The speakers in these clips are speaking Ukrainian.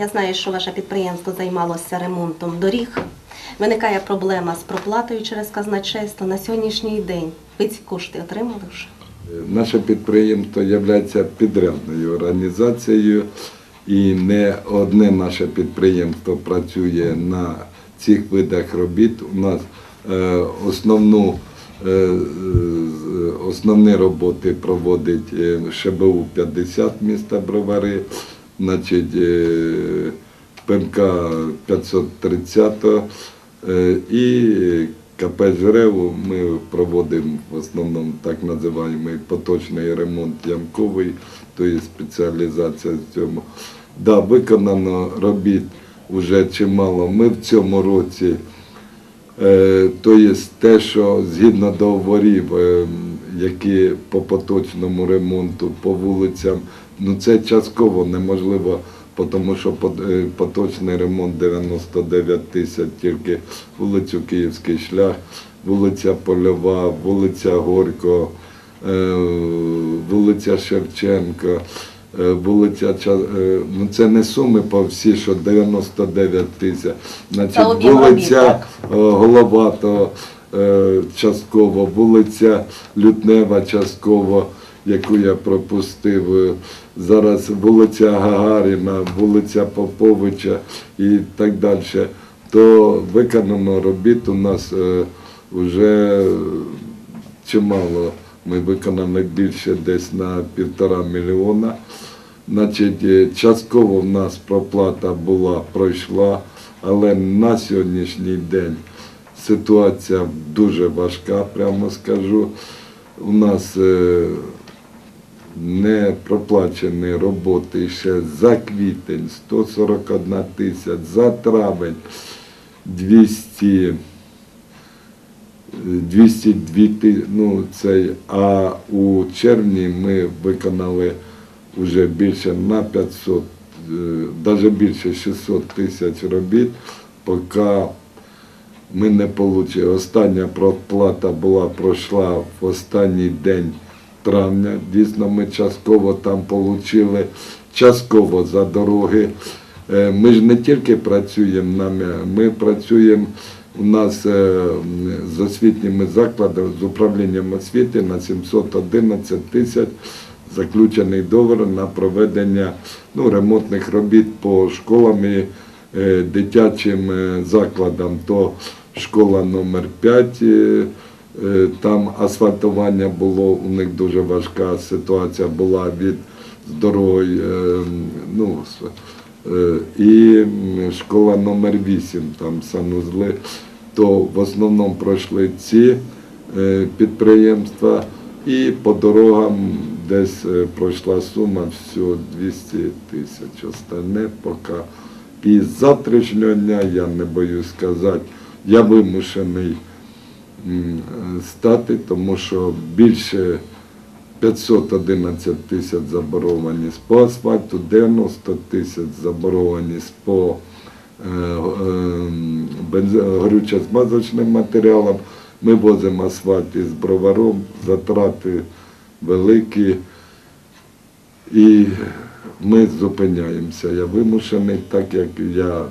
Я знаю, що ваше підприємство займалося ремонтом доріг. Виникає проблема з проплатою через казначейство. На сьогоднішній день ви ці кошти отримали вже? Наше підприємство є підрядною організацією, і не одне наше підприємство працює на цих видах робіт. У нас е, основну, е, е, основні роботи проводить е, ШБУ 50 міста Бровари, значить, е, ПМК 530 е, і КП «Жреву» ми проводимо в основному так називаємо поточний ремонт ямковий, то є спеціалізація в цьому. Да, виконано робіт вже чимало. Ми в цьому році, е, то є те, що згідно договорів, е, які по поточному ремонту по вулицям, ну це частково неможливо, тому що е, поточний ремонт 99 тисяч, тільки вулицю Київський шлях, вулиця Польова, вулиця Горько, е, вулиця Шевченка, е, вулиця ну це не суми по всі, що 99 тисяч. Значить, вулиця так? Головато е, частково, вулиця Лютнева частково, яку я пропустив. е, Зараз вулиця Гагаріна, вулиця Поповича і так далі. То виконано робіт у нас вже чимало. Ми виконали більше десь на півтора мільйона. Значить, е, частково в нас проплата була, пройшла, але на сьогоднішній день ситуація дуже важка, прямо скажу. У нас е, не проплачені роботи ще за квітень. 141 тисяч, за травень. 200 202 ти- ну, цей, а у червні ми виконали вже більше на 500, навіть більше 600 тисяч робіт, поки ми не отримали. Остання проплата була пройшла в останній день травня. Дійсно, ми частково там отримали, частково за дороги. Е, Ми ж не тільки працюємо ми працюємо у нас е, з освітніми закладами, з управлінням освіти на 711 тисяч заключений договір на проведення ну, ремонтних робіт по школам і е, дитячим закладам. То школа номер 5 е, е, там асфальтування було, у них дуже важка ситуація була від з дорогою. е, ну, Е, І школа номер 8, там санузли, то в основному пройшли ці е, підприємства і по дорогам десь е, пройшла сума всього 200 тисяч. Остальне поки. І з завтрашнього дня, я не боюсь сказати, я вимушений е, стати, тому що більше 511 тисяч заборгованість по асфальту, 90 тисяч заборгованість по е, е, горючо-смазочним матеріалам. Ми возимо асфальт із броваром, затрати великі. І ми зупиняємося. Я вимушений, так як я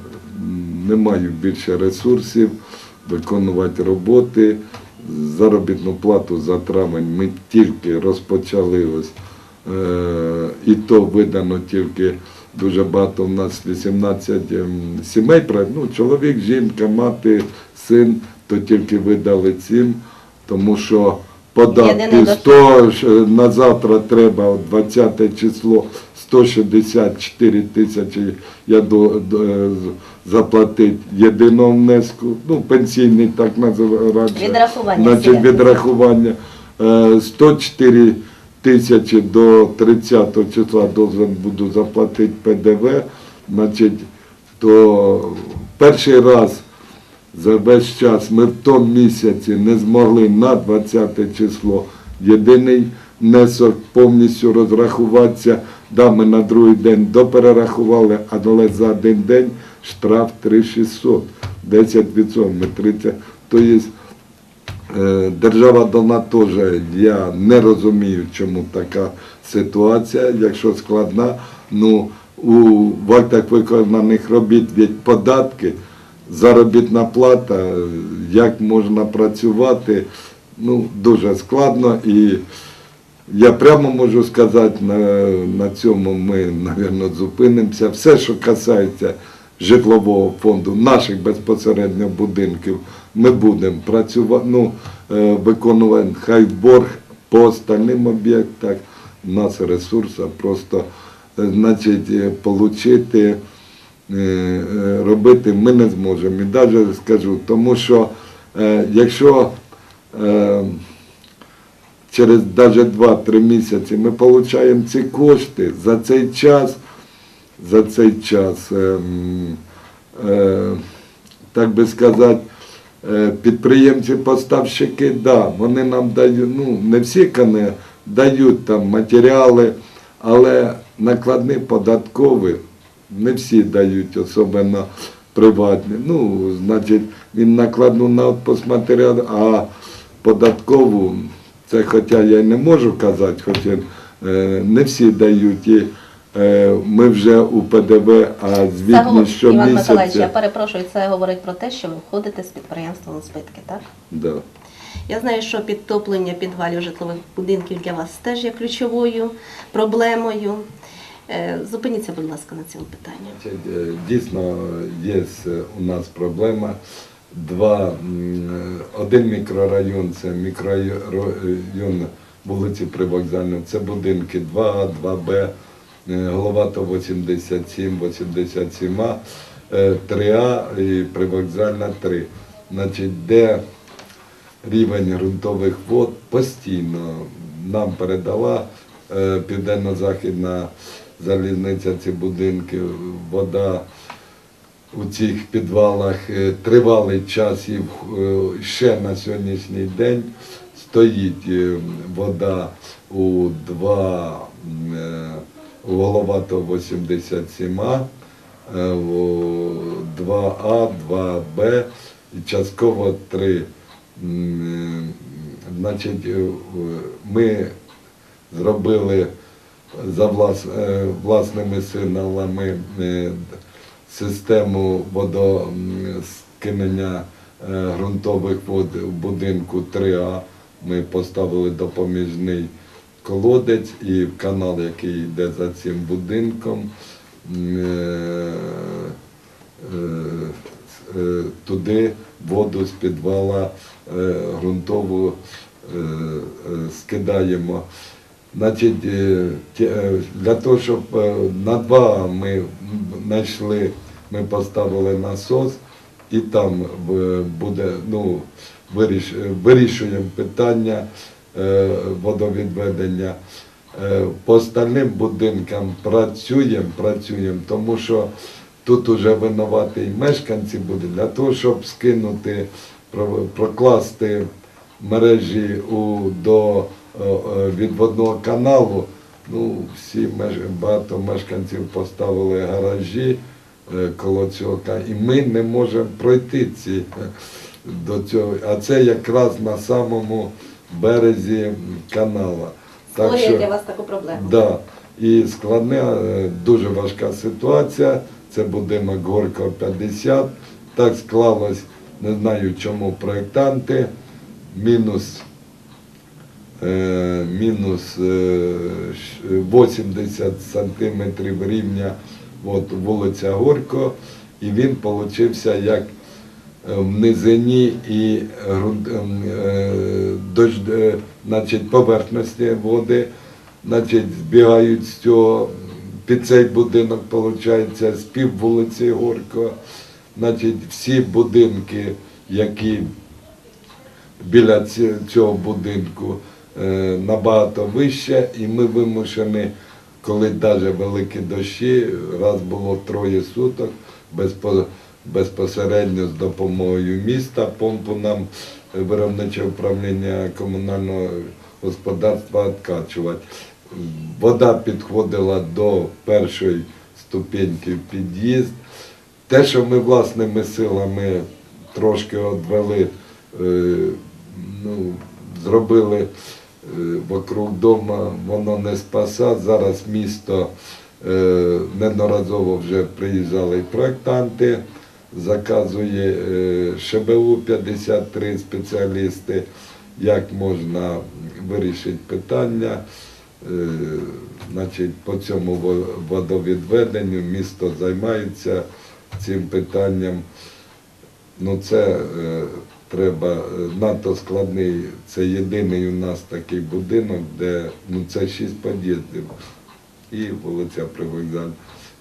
не маю більше ресурсів виконувати роботи. Заробітну плату за травень ми тільки розпочали ось. Е, і то видано тільки дуже багато в нас 18 ем, сімей, ну, чоловік, жінка, мати, син, то тільки видали цим, тому що податки 100 е, на завтра треба от 20 число 164 тисячі я до, до, е, заплатити єдиного внеску, ну пенсійний так називають. Відрахування Значить, відрахування е, 104 тисячі до 30 числа должен буду заплатити ПДВ. Значить, то перший раз за весь час ми в тому місяці не змогли на 20 число єдиний внесок повністю розрахуватися. Да, ми на другий день доперерахували, але за один день штраф 3600, 10%, ми 30. Тобто Держава дана теж, я не розумію, чому така ситуація, якщо складна. Ну, у в актах виконаних робіт від податки, заробітна плата, як можна працювати, ну, дуже складно. І я прямо можу сказати, на, на цьому ми, мабуть, зупинимося. Все, що касається житлового фонду, наших безпосередньо будинків, ми будемо працювати, ну, е, виконувати хай борг по остальним об'єктах. У нас ресурсу просто е, значить, е, е, робити ми не зможемо. І навіть скажу, тому що якщо через навіть 2-3 місяці ми отримуємо ці кошти за цей час, за цей час, ем, е, так би сказати, е, підприємці, поставщики, да, вони нам дають, ну не всі кане, дають там матеріали, але накладні податкові не всі дають, особливо приватні. Ну, значить, він накладну на отпуск матеріал, а податкову, це хоча я й не можу казати, хоча е, не всі дають. І е, ми вже у ПДВ, а звітні говор- Іван Миколаївич, я перепрошую, це говорить про те, що ви входите з підприємством у збитки, так? Да. Я знаю, що підтоплення підвалів житлових будинків для вас теж є ключовою проблемою. Е, Зупиніться, будь ласка, на цьому питанні. Дійсно, є у нас проблема. Два, е, один мікрорайон це мікрорайон вулиці Привокзальної, це будинки 2А, 2Б, е, Головато 87, 87А, е, 3А і Привокзальна 3. Значить, де рівень ґрунтових вод постійно нам передала е, південно-західна залізниця ці будинки, вода у цих підвалах е, тривалий час і е, ще на сьогоднішній день стоїть е, вода у 2 м, е, у 87А, е, 2А, 2Б і частково 3. Е, Значить, ми зробили за влас, власними силами е, систему водоскинення е, ґрунтових вод в будинку 3А. Ми поставили допоміжний колодець і канал, який йде за цим будинком. е, е, туди воду з підвала ґрунтову скидаємо. Значить, е, е, для того, щоб е, на два ми знайшли, ми поставили насос, і там буде, ну, виріш, вирішуємо питання водовідведення. По остальним будинкам працюємо, працюємо, тому що тут уже винувати і мешканці будуть для того, щоб скинути, прокласти мережі у, до е, е, відводного каналу. Ну, всі меж, багато мешканців поставили гаражі е, коло цього, і ми не можемо пройти ці е, до цього. А це якраз на самому березі канала. Створює для вас таку проблему. Да. І складна, дуже важка ситуація. Це будинок Горького 50. Так склалось, не знаю чому проєктанти. Мінус, мінус е, 80 сантиметрів рівня от, вулиця Горького. І він получився як е, в низині і е, е, значить, поверхності води, значить, збігають з цього під цей будинок, виходить, з пів вулиці Горького. Значить, всі будинки, які біля цього будинку е, набагато вище, і ми вимушені, коли навіть великі дощі, раз було троє суток, безпосередньо з допомогою міста, помпу нам е, виробниче управління комунального господарства відкачувати. Вода підходила до першої ступеньки в під'їзд. Те, що ми власними силами трошки одвели, е, ну, зробили е, вокруг дома, воно не спаса. Зараз місто Е, Неодноразово вже приїжджали проєктанти, заказує е, ШБУ 53 спеціалісти, як можна вирішити питання. Е, Значить, по цьому водовідведенню місто займається цим питанням. Ну це е, треба е, надто складний. Це єдиний у нас такий будинок, де ну це шість під'їздів і вулиця Привокзальна.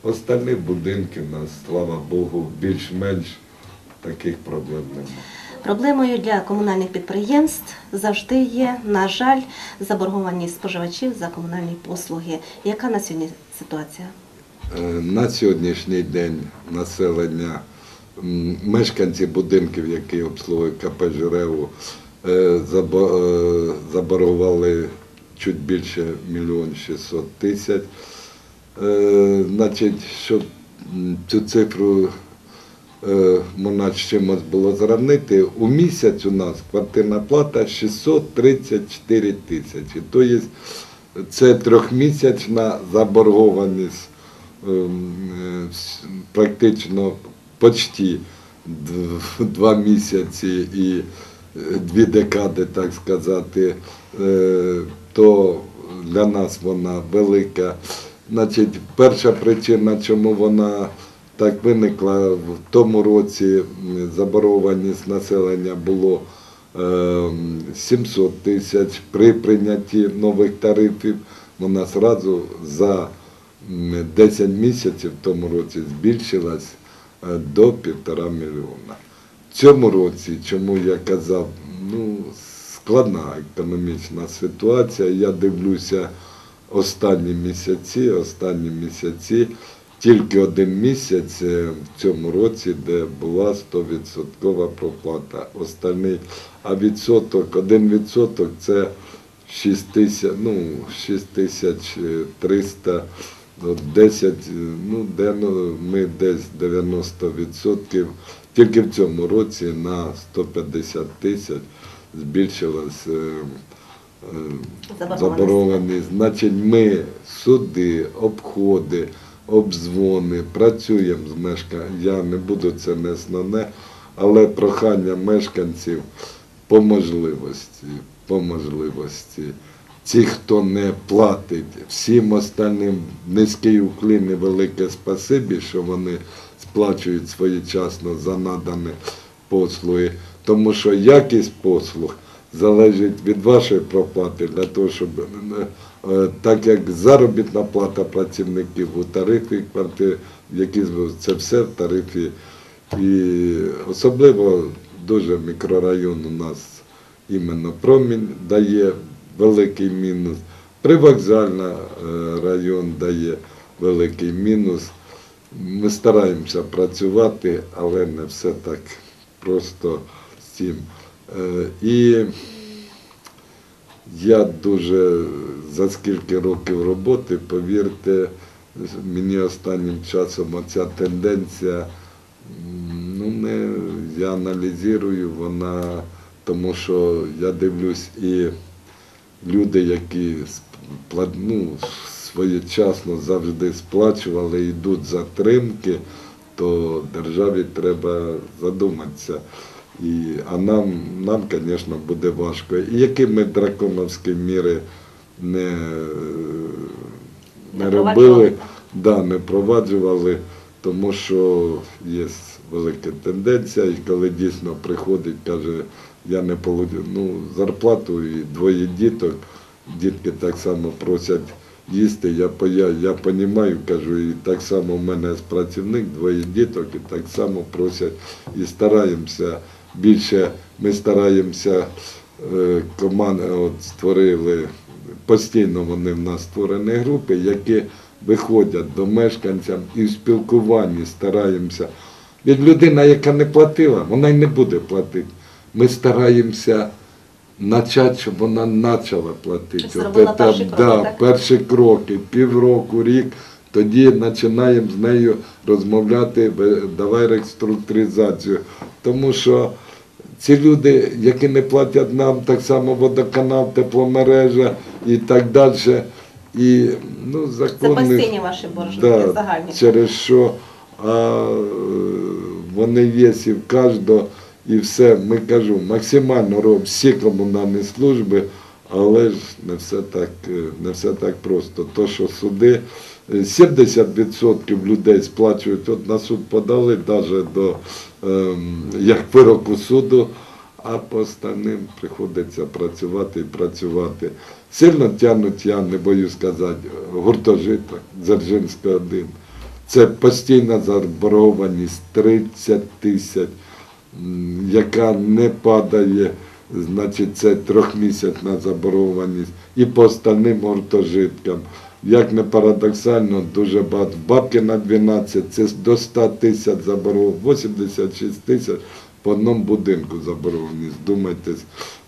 Остальні будинки у нас, слава Богу, більш-менш таких проблем немає. Проблемою для комунальних підприємств завжди є, на жаль, заборгованість споживачів за комунальні послуги. Яка на сьогодні ситуація? Е, На сьогоднішній день населення, мешканці будинків, які обслуговують КП «Жиреву», е, е, заборгували чуть більше мільйон 600 тисяч. Е, Значить, щоб цю цифру можна з чимось було зрівнити, у місяць у нас квартирна плата 634 тисячі. Тобто це трьохмісячна заборгованість ем, практично почти два місяці і е, дві декади, так сказати, е, то для нас вона велика. Значить, перша причина, чому вона так виникла, в тому році м, заборгованість населення було е, 700 тисяч. При прийнятті нових тарифів вона зразу за 10 місяців в тому році збільшилась до півтора мільйона. В цьому році, чому я казав, ну, складна економічна ситуація. Я дивлюся останні місяці, останні місяці, тільки один місяць е, в цьому році, де була 100% проплата. Останній, а відсоток, один відсоток це 6 тисяч, ну, 6 тисяч е, 300, от 10, е, ну, ну, ми десь 90%, тільки в цьому році на 150 тисяч збільшилась е, е, заборгованість. Значить, ми суди, обходи, обдзвони, працюємо з мешканцями. Я не буду це не основне, але прохання мешканців по можливості, по можливості. Ті, хто не платить, всім остальним низький уклін і велике спасибі, що вони сплачують своєчасно за надані послуги, тому що якість послуг залежить від вашої проплати для того, щоб е, так як заробітна плата працівників у тарифі квартир, які це все в тарифі, і особливо дуже мікрорайон у нас іменно промінь дає великий мінус. Привокзальна е, район дає великий мінус. Ми стараємося працювати, але не все так просто з цим. Е, І я дуже за скільки років роботи, повірте, мені останнім часом оця тенденція, ну не я аналізую, вона, тому що я дивлюсь і люди, які ну, своєчасно завжди сплачували, йдуть затримки, то державі треба задуматися. І, а нам, нам, звісно, буде важко. І які ми драконовські міри не, не Не робили, да, не впроваджували, тому що є велика тенденція, і коли дійсно приходить, каже, я не получу ну, зарплату і двоє діток, дітки так само просять їсти. Я, я, я розумію, кажу, і так само в мене з працівник, двоє діток, і так само просять і стараємося більше, ми стараємося е, команд, от створили, постійно вони в нас створені групи, які виходять до мешканців і в спілкуванні стараємося. Від людина, яка не платила, вона й не буде платити. Ми стараємося почати, щоб вона почала платити. Зробила От перші кроки, да, так? перші кроки, півроку, рік. Тоді починаємо з нею розмовляти, давай реструктуризацію. Тому що ці люди, які не платять нам, так само водоканал, тепломережа і так далі, І ну, Це законних... постійні ваші боржники, Да, загальні. через що а, е, вони є і в кожного, і все. Ми кажу, максимально робимо всі комунальні служби, але ж не все так, е, не все так просто. То, що суди, е, 70% людей сплачують, от на суд подали, навіть до ем, як вироку суду, а по останнім приходиться працювати і працювати. Сильно тягнуть, я не боюсь сказати, гуртожиток, Дзержинська 1. Це постійна заборгованість 30 тисяч, яка не падає, значить це трьохмісячна заборгованість. І по остальним гуртожиткам. Як не парадоксально, дуже багато. Бабки на 12, це до 100 тисяч заборгованість, 86 тисяч по одному будинку заборгованість. Думайте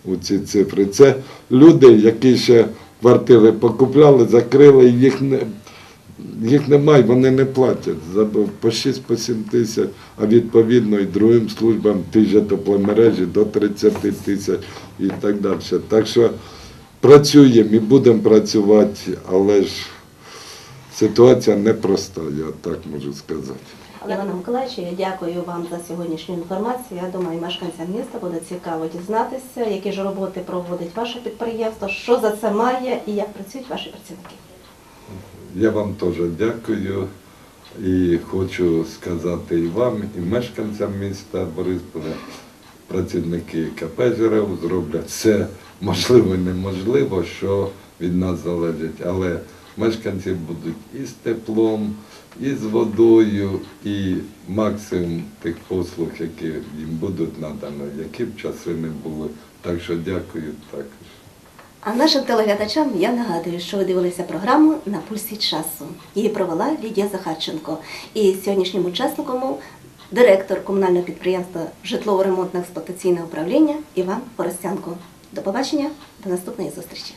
у ці цифри. Це люди, які ще квартири покупляли, закрили, їх не, їх немає, вони не платять. По 6 по 7 тисяч, а відповідно і другим службам ті ж тепломережі до 30 тисяч і так далі. Так що працюємо і будемо працювати, але ж ситуація непроста, я так можу сказати. Івана Миколаївичу, я дякую вам за сьогоднішню інформацію. Я думаю, мешканцям міста буде цікаво дізнатися, які ж роботи проводить ваше підприємство, що за це має і як працюють ваші працівники. Я вам теж дякую і хочу сказати і вам, і мешканцям міста Борисполя, працівники КП «Жерев» зроблять все можливо і неможливо, що від нас залежить. Але мешканці будуть і з теплом, і з водою, і максимум тих послуг, які їм будуть надано, які б часи не були. Так що дякую також. А нашим телеглядачам я нагадую, що ви дивилися програму на пульсі часу. Її провела Лідія Захарченко. І сьогоднішнім учасником директор комунального підприємства житлово-ремонтно експлуатаційне управління Іван Поростянко. До побачення, до наступної зустрічі.